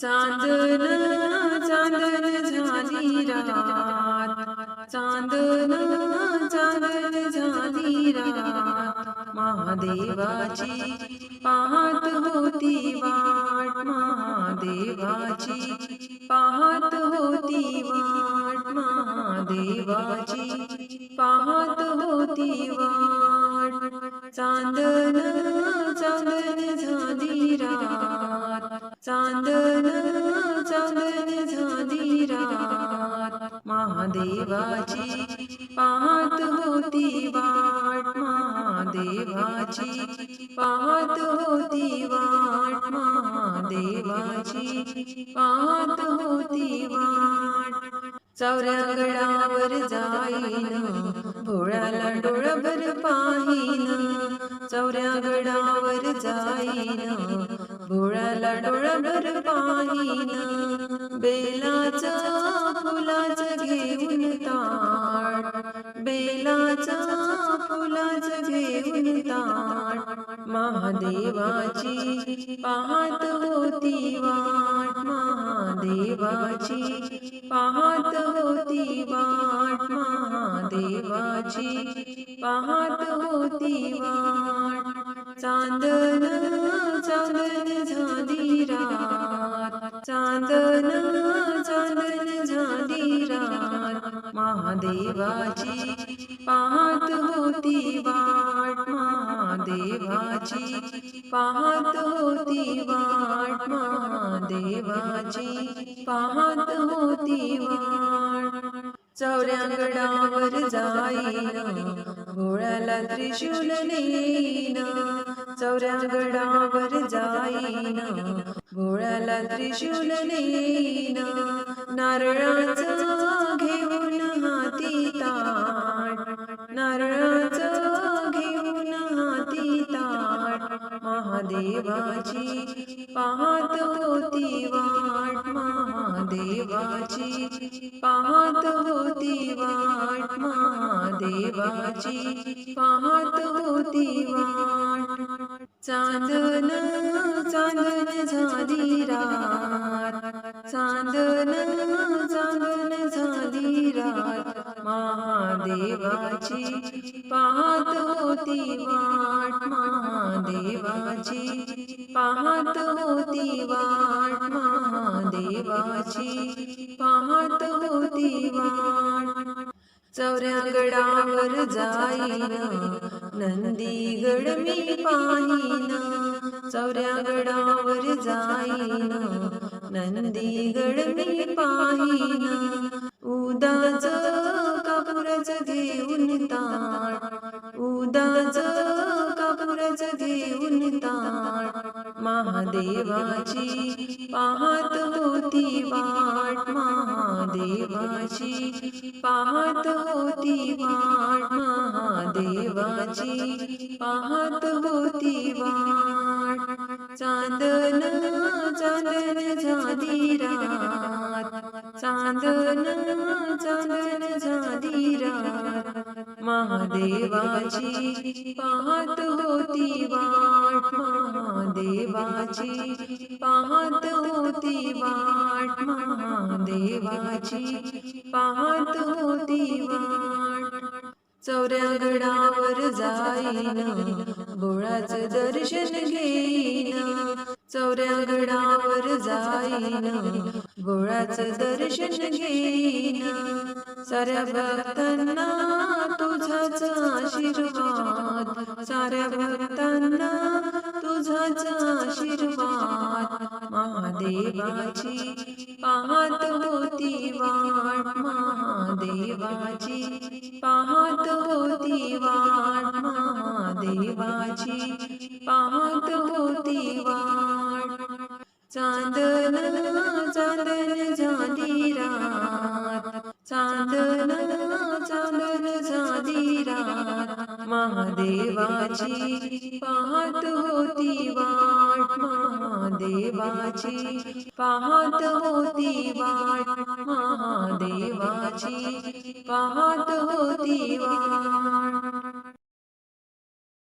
चांदन चांदन झाली रात. चांदन चांदन झाली रात. महादेवाची पाहत होती वाट. महादेवाची पाहत होती वाट. महादेवाची पाहत होती वाट. चांदन चांदन चांदन झाली रात महादेवाची पाहत होती वाट महादेवाची पाहत होती वाट महादेवाची पाहत होती वाट. चौऱ्या गडावर जाईन भोळ्याला डोळभर पाहीन. चौऱ्या गडावर जाईन भोळ्याला डोळभर पाहिना बेलाचा फुलाच घेऊन ताट बेलाचा फुलाच घेऊन ताट महादेवाची पाहत होती वाट महादेवाची पाहत होती वाट महादेवाची पाहत होती वाट चांदन चांदन झाली रात चांदन चांदन झाली रात महादेवाची पाहत होती वाट महादेवाची पाहत होती वाट महादेवाची पाहत होती वाट चौऱ्या गडावर जाईन भोळ्याला त्रिशूल नेईल चौऱ्या गडावर जाईन. भोळ्याला त्रिशूल नेईन. नारळाचं घेऊन हाती ताट. नारळाचं घेऊन हाती ताट. महादेवाची पाहत होती वाट. महादेवाची पाहत होती वाट महादेवाची पाहत होती वाट चांदन चांदन झाली रात चांदन चांदन झाली रात महादेवाची पाहत होती वाट महादेवाची पाहत होती वाट महादेवाची पाहत होती वाट. चौऱ्या गडावर जाईन नंदीगड मी पाहिन. चौऱ्या गडावर जाईन नंदीगड मी पाहिन. उदाच कापूरच घेऊन ताट घेऊन ताट महादेवाची पाहत होती वाट महादेवाची पाहत होती वाट महादेवाची पाहत होती वाट. चांदन चांदन झाली रात चांदन चांदन महादेवाची पाहत होती वाट महादेवाची. पाहत होती वाट महादेवाची. पाहत होती वाट चौऱ्या गडावर जाईन गोळाच दर्शन घेईन. चौऱ्या गडावर जाईन गोळाच दर्शन घेईन. साऱ्या भक्तांना तुझाच आशीर्वाद. साऱ्या भक्तांना तुझाच आशीर्वाद. महादेवाची पाहत होती वाट महादेवाची पाहत होती वाट महादेवाची पाहत होती वाट. चांदन चांदन झाली रात. महादेवाची पाहत होती वाट महादेवाची पाहत होती वाट महादेवाची पाहत होती वाट.